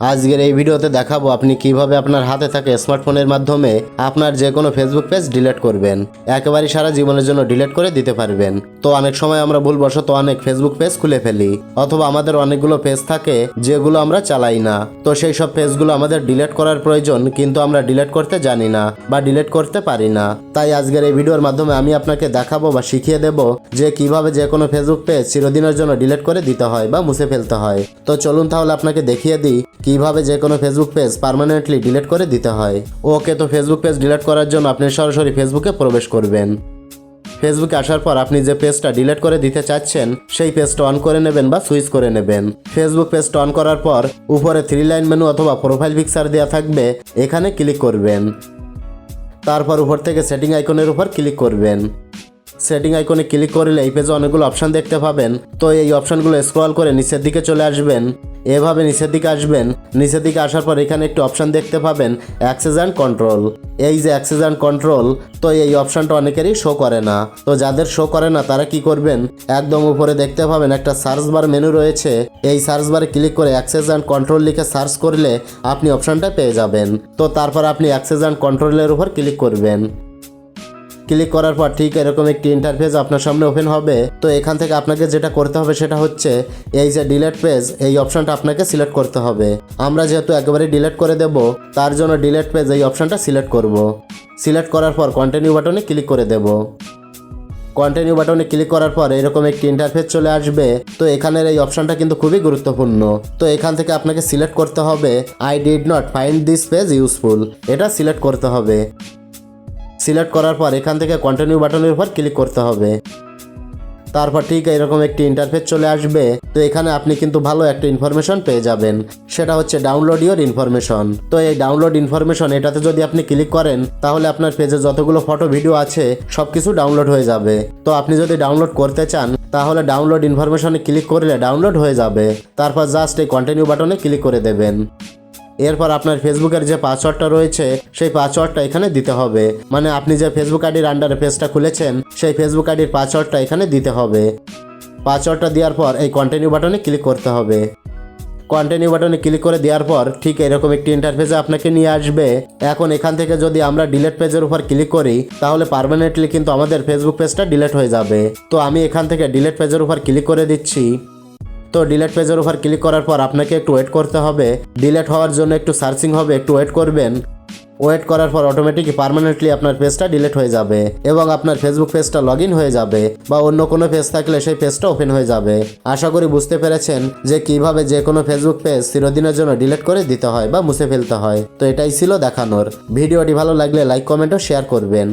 আজকের এই ভিডিওতে দেখাবো আপনি কীভাবে আপনার হাতে থাকা স্মার্টফোনের মাধ্যমে আপনার যে কোনো ফেসবুক পেজ ডিলিট করবেন। একেবারে সারা জীবনের জন্য ডিলিট করে দিতে পারবেন। তো অনেক সময় আমরা ভুলবশত অনেক ফেসবুক পেজ খুলে ফেলি, অথবা আমাদের অনেকগুলো পেজ থাকে যেগুলো আমরা চালাই না। তো সেই সব পেজগুলো আমাদের ডিলিট করার প্রয়োজন, কিন্তু আমরা ডিলিট করতে জানি না বা ডিলিট করতে পারি না। তাই আজকের এই ভিডিওর মাধ্যমে আমি আপনাকে দেখাবো বা শিখিয়ে দেব যে কীভাবে যে কোনো ফেসবুক পেজ চিরদিনের জন্য ডিলিট করে দিতে হয় বা মুছে ফেলতে হয়। তো চলুন তাহলে আপনাকে দেখিয়ে দিই কীভাবে যে কোনো ফেসবুক পেজ পার্মানেন্টলি ডিলিট করে দিতে হয়। ওকে তো ফেসবুক পেজ ডিলিট করার জন্য আপনি সরাসরি ফেসবুকে প্রবেশ করবেন। ফেসবুকে আসার পর আপনি যে পেজটা ডিলিট করে দিতে চাচ্ছেন, সেই পেজটা অন করে নেবেন বা সুইচ করে নেবেন। ফেসবুক পেজটা অন করার পর উপরে থ্রি লাইন মেনু অথবা প্রোফাইল পিকচার দেওয়া থাকবে, এখানে ক্লিক করবেন। তারপর উপর থেকে সেটিং আইকনের উপর ক্লিক করবেন। সেটিং আইকনে ক্লিক করলে এই পেজে অনেকগুলো অপশান দেখতে পাবেন। তো এই অপশনগুলো স্ক্রল করে নিচের দিকে চলে আসবেন। এভাবে নিচের দিকে আসবেন। নিচের দিকে আসার পর এখানে একটি অপশন দেখতে পাবেন অ্যাক্সেস অ্যান্ড কন্ট্রোল এই যে অ্যাক্সেস অ্যান্ড কন্ট্রোল তো এই অপশনটা অনেকেরই শো করে না। তো যাদের শো করে না, তারা কি করবেন? একদম উপরে দেখতে পাবেন একটা সার্চ বার মেনু রয়েছে। এই সার্চ বারে ক্লিক করে অ্যাক্সেস অ্যান্ড কন্ট্রোল লিখে সার্চ করলে আপনি অপশনটা পেয়ে যাবেন। তো তারপর আপনি অ্যাক্সেস অ্যান্ড কন্ট্রোলের উপর ক্লিক করবেন। ক্লিক করার পর ঠিক এরকম একটি ইন্টারফেস আপনার সামনে ওপেন হবে। তো এখান থেকে আপনাকে যেটা করতে হবে সেটা হচ্ছে এই যে ডিলেট পেজ এই অপশনটা আপনাকে সিলেক্ট করতে হবে। আমরা যেহেতু একেবারে ডিলেট করে দেব, তার জন্য ডিলেট পেজ এই অপশনটা সিলেক্ট করব। সিলেক্ট করার পর কন্টিনিউ বাটনে ক্লিক করে দেব। কন্টিনিউ বাটনে ক্লিক করার পর এরকম একটি ইন্টারফেস চলে আসবে। তো এখানের এই অপশনটা কিন্তু খুবই গুরুত্বপূর্ণ। তো এখান থেকে আপনাকে সিলেক্ট করতে হবে I did not find this page useful এটা সিলেক্ট করতে হবে। সিলেক্ট করার পর এখান থেকে কন্টিনিউ বাটনের উপর ক্লিক করতে হবে। তারপর ঠিক এরকম একটি ইন্টারফেস চলে আসবে। তো এখানে আপনি কিন্তু ভালো একটা ইনফরমেশন পেয়ে যাবেন। সেটা হচ্ছে ডাউনলোড ইওর ইনফরমেশন তো এই ডাউনলোড ইনফরমেশন এটাতে যদি আপনি ক্লিক করেন, তাহলে আপনার পেজে যতগুলো ফটো ভিডিও আছে সব কিছু ডাউনলোড হয়ে যাবে। তো আপনি যদি ডাউনলোড করতে চান, তাহলে ডাউনলোড ইনফরমেশনে ক্লিক করলে ডাউনলোড হয়ে যাবে। তারপর জাস্ট এই কন্টিনিউ বাটনে ক্লিক করে দেবেন। এরপর আপনার ফেসবুকের যে পাসওয়ার্ডটা রয়েছে, সেই পাসওয়ার্ডটা এখানে দিতে হবে। মানে আপনি যে ফেসবুক আইডির আন্ডারে পেজটা খুলেছেন, সেই ফেসবুক আইডির পাসওয়ার্ডটা এখানে দিতে হবে। পাসওয়ার্ডটা দেওয়ার পর এই কন্টিনিউ বাটনে ক্লিক করতে হবে। কন্টিনিউ বাটনে ক্লিক করে দেওয়ার পর ঠিক এরকম একটি ইন্টারফেসে আপনাকে নিয়ে আসবে। এখন এখান থেকে যদি আমরা ডিলেট পেজের উপর ক্লিক করি, তাহলে পারমানেন্টলি কিন্তু আমাদের ফেসবুক পেজটা ডিলেট হয়ে যাবে। তো আমি এখান থেকে ডিলেট পেজের উপর ক্লিক করে দিচ্ছি। তো ডিলেট পেজের উপর ক্লিক করার পর আপনাকে একটু ওয়েট করতে হবে। ডিলেট হওয়ার জন্য একটু সার্চিং হবে, একটু ওয়েট করবেন। ওয়েট করার পর অটোমেটিক পার্মানেন্টলি আপনার পেজটা ডিলিট হয়ে যাবে এবং আপনার ফেসবুক পেজটা লগ হয়ে যাবে বা অন্য কোনো পেজ থাকলে সেই পেজটা ওপেন হয়ে যাবে। আশা করি বুঝতে পেরেছেন যে কীভাবে যে কোনো ফেসবুক পেজ চিরদিনের জন্য ডিলিট করে দিতে হয় বা মুছে ফেলতে হয়। তো এটাই ছিল দেখানোর। ভিডিওটি ভালো লাগলে লাইক কমেন্ট ও শেয়ার করবেন।